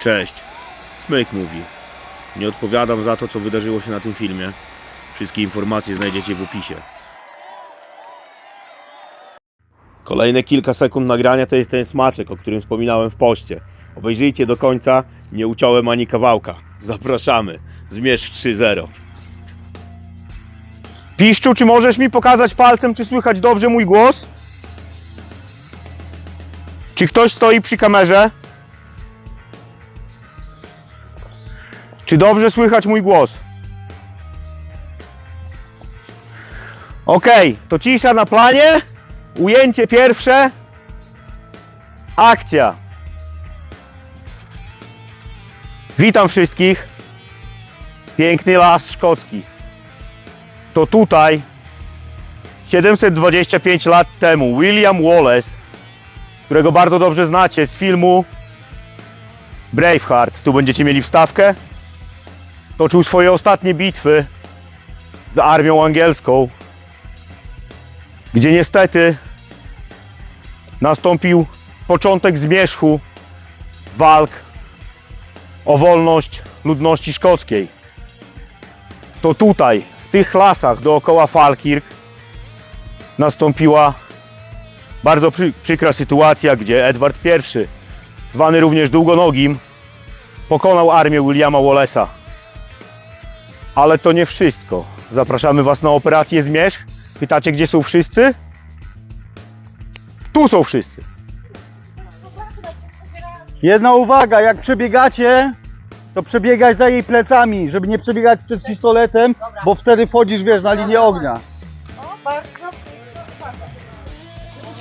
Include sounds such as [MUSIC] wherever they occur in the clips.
Cześć. Smyk mówi. Nie odpowiadam za to, co wydarzyło się na tym filmie. Wszystkie informacje znajdziecie w opisie. Kolejne kilka sekund nagrania to jest ten smaczek, o którym wspominałem w poście. Obejrzyjcie do końca, nie uciąłem ani kawałka. Zapraszamy. Zmierzch 3-0. Piszczu, czy możesz mi pokazać palcem, czy słychać dobrze mój głos? Czy ktoś stoi przy kamerze? Czy dobrze słychać mój głos? Okej, to cisza na planie. Ujęcie pierwsze. Akcja. Witam wszystkich. Piękny las szkocki to tutaj 725 lat temu William Wallace, którego bardzo dobrze znacie z filmu Braveheart, tu będziecie mieli wstawkę, toczył swoje ostatnie bitwy z armią angielską, gdzie niestety nastąpił początek zmierzchu walk o wolność ludności szkockiej. To tutaj, w tych lasach dookoła Falkirk nastąpiła bardzo przy, przykra sytuacja, gdzie Edward I, zwany również Długonogim, pokonał armię Williama Wallace'a. Ale to nie wszystko. Zapraszamy Was na operację Zmierzch. Pytacie, gdzie są wszyscy? Tu są wszyscy. Jedna uwaga, jak przebiegacie, to przebiegaj za jej plecami, żeby nie przebiegać przed pistoletem, bo wtedy wchodzisz, wiesz, na linię ognia.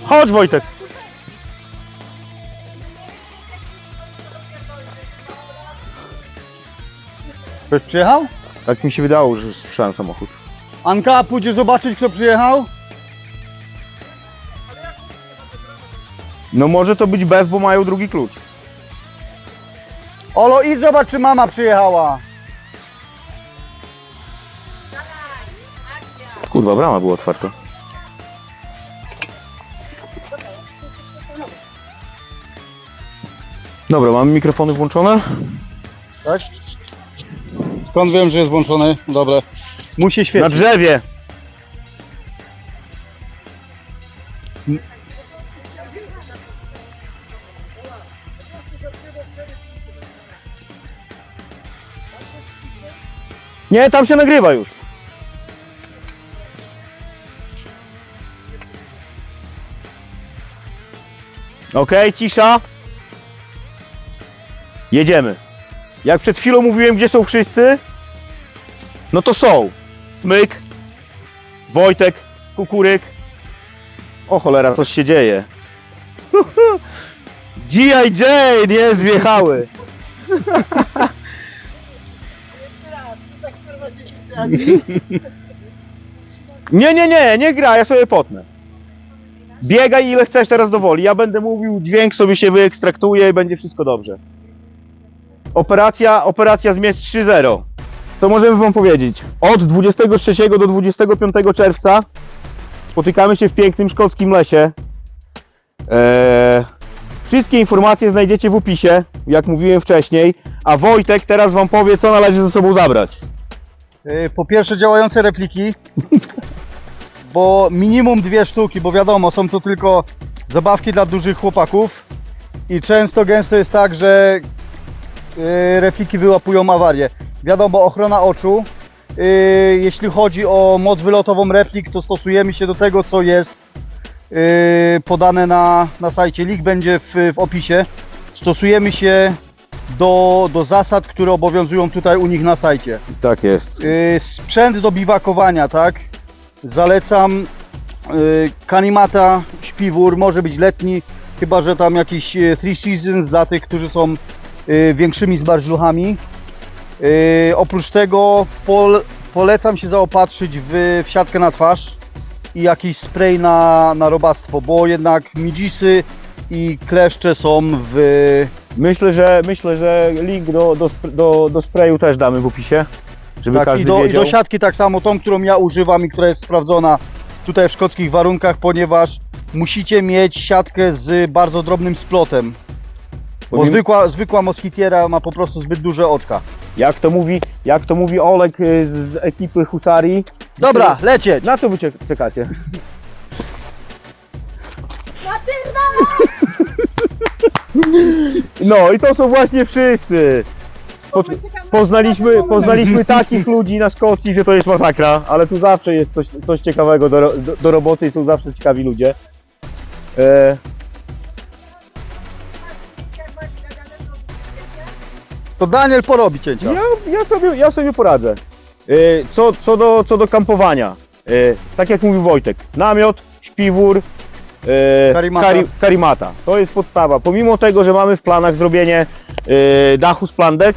Chodź Wojtek. Ktoś przyjechał? Tak mi się wydało, że słyszałem samochód. Anka, pójdziesz zobaczyć, kto przyjechał? No może to być bez, bo mają drugi klucz. Olo, idź zobacz, czy mama przyjechała. Kurwa, brama była otwarta. Dobra, mamy mikrofony włączone? Tak? Skąd wiem, że jest włączony? Dobra. Musi Na świecić. drzewie! Nie, tam się nagrywa już. Okej, cisza. Jedziemy. Jak przed chwilą mówiłem, gdzie są wszyscy, no to są. Smyk, Wojtek, Kukuryk. O cholera, coś się dzieje. [LAUGHS] G.I. Jane jest wjechały. [LAUGHS] Nie, nie, nie, nie gra, ja sobie potnę. Biegaj ile chcesz teraz do woli. Ja będę mówił, dźwięk sobie się wyekstraktuje i będzie wszystko dobrze. Operacja, operacja Zmierzch 3.0. Co możemy wam powiedzieć? Od 23 do 25 czerwca spotykamy się w pięknym szkockim lesie. Eee, wszystkie informacje znajdziecie w opisie, jak mówiłem wcześniej. A Wojtek teraz wam powie, co należy ze sobą zabrać. Y, Po pierwsze działające repliki, [LAUGHS] bo minimum dwie sztuki, bo wiadomo, są to tylko zabawki dla dużych chłopaków i często gęsto jest tak, że repliki wyłapują awarię. Wiadomo, ochrona oczu. Y, Jeśli chodzi o moc wylotową replik, to stosujemy się do tego, co jest y, podane na, na sajcie. Link będzie w, w opisie. Stosujemy się do, do zasad, które obowiązują tutaj u nich na sajcie. Tak jest. Y, sprzęt do biwakowania, tak? Zalecam y, kanimata, śpiwór, może być letni, chyba że tam jakiś y, Three Seasons dla tych, którzy są y, większymi zbarzluchami. Y, oprócz tego pol, polecam się zaopatrzyć w, w siatkę na twarz i jakiś spray na, na robactwo, bo jednak midzisy i kleszcze są w, Myślę, że myślę, że link do, do, do, do sprayu też damy w opisie. Żeby Tak, każdy i, do, I wiedział. do siatki tak samo, tą, którą ja używam i która jest sprawdzona tutaj w szkockich warunkach, ponieważ musicie mieć siatkę z bardzo drobnym splotem. Bo zwykła, zwykła moskitiera ma po prostu zbyt duże oczka. Jak to mówi, jak to mówi Olek y, z, z ekipy Husarii. Dobra, lecieć! Na co wy cie- czekacie? No i to są właśnie wszyscy. Po, poznaliśmy, poznaliśmy takich ludzi na Szkocji, że to jest masakra, ale tu zawsze jest coś, coś ciekawego do, ro- do, do roboty i są zawsze ciekawi ludzie. E, To Daniel porobi cięcia. Ja, ja, sobie, ja sobie poradzę. E, Co, co, do, co do kampowania, e, tak jak mówił Wojtek, namiot, śpiwór, e, Karimata. Kari, karimata. To jest podstawa. Pomimo tego, że mamy w planach zrobienie dachu z plandek,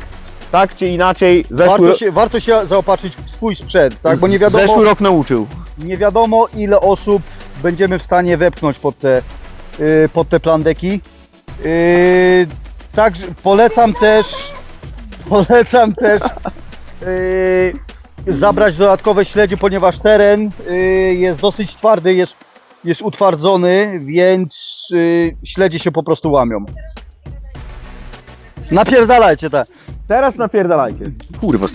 tak czy inaczej, zeszły, Warto się, warto się zaopatrzyć w swój sprzęt, tak? Bo nie wiadomo, zeszły rok nauczył. nie wiadomo ile osób będziemy w stanie wepchnąć pod te, yy, pod te plandeki. Yy, także polecam też, polecam też yy, zabrać dodatkowe śledzie, ponieważ teren yy, jest dosyć twardy, jest, jest utwardzony, więc yy, śledzie się po prostu łamią. Napierdalajcie tak. Teraz napierdalajcie. Kurwa z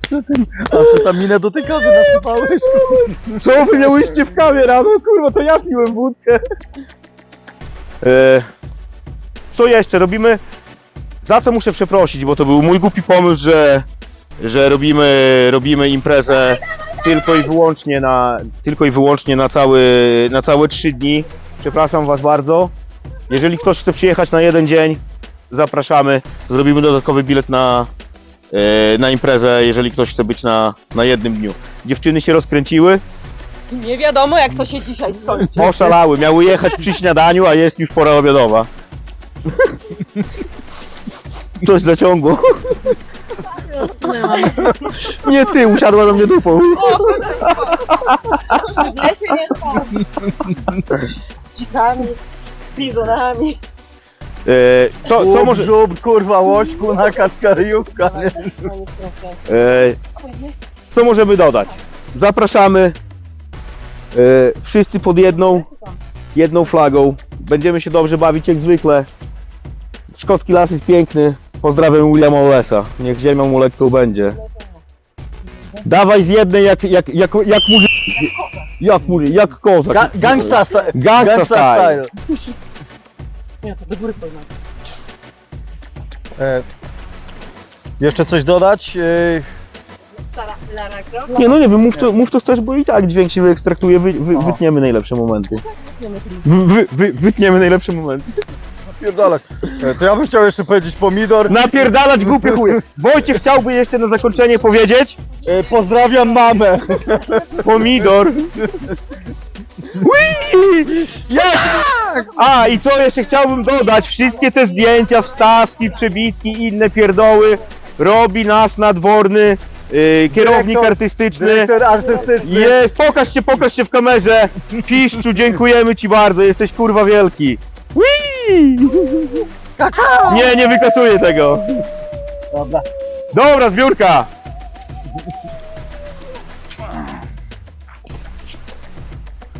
tymi myszkami. A ty tam minę dotykowy nasypałeś. Co wy miałyście w kawie rano? Kurwa, to ja piłem wódkę. E, co jeszcze? Robimy... Za co muszę przeprosić, bo to był mój głupi pomysł, że, że robimy, robimy imprezę tylko i wyłącznie na, tylko i wyłącznie na, cały, na całe trzy dni. Przepraszam was bardzo. Jeżeli ktoś chce przyjechać na jeden dzień, zapraszamy. Zrobimy dodatkowy bilet na, na imprezę, jeżeli ktoś chce być na, na jednym dniu. Dziewczyny się rozkręciły, Nie wiadomo jak to się dzisiaj skończy. Oszalały, miały jechać przy śniadaniu, a jest już pora obiadowa. Coś dociągło. Nie ty, usiadła na mnie dupą. W lesie nie spał. Dzikami, bizonami. E, co, co, może, Żub, kurwa, łośku na nie? e, co możemy dodać? Zapraszamy e, wszyscy pod jedną, jedną flagą. Będziemy się dobrze bawić jak zwykle. Szkocki las jest piękny. Pozdrawiam Williama Olesa. Niech ziemią mu lekko będzie. Dawaj z jednej jak, jak, jak, jak murzy... Jak murzy... Jak kozak. Ga gangsta, sta gangsta style. Nie, to do góry powinno. E, jeszcze coś dodać? E, Lara Croft. Nie no nie wiem, mów to, mów to też, bo i tak dźwięk się wyekstraktuje, wy, wy, Aha. wytniemy najlepsze momenty. Wy, wy, wy, wytniemy najlepsze momenty. pierdolek. E, to ja bym chciał jeszcze powiedzieć pomidor. Napierdalać głupie chuje. Wojciech chciałby jeszcze na zakończenie powiedzieć E, pozdrawiam mamę. pomidor. Ui! Jak? A i co jeszcze chciałbym dodać, wszystkie te zdjęcia, wstawki, przebitki i inne pierdoły robi nasz nadworny yy, kierownik Dyrektor- artystyczny. Dyrektor artystyczny. Jest, pokaż się, pokaż się w kamerze. Piszczu, dziękujemy ci bardzo, jesteś kurwa wielki. Whee! Nie, nie wykasuję tego. Dobra. Dobra, zbiórka.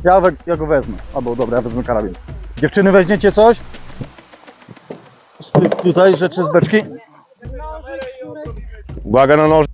Ja, we- ja go wezmę. Albo dobra, ja wezmę karabin. Dziewczyny, weźmiecie coś? Z ty- Tutaj rzeczy z beczki. Uwaga na noż.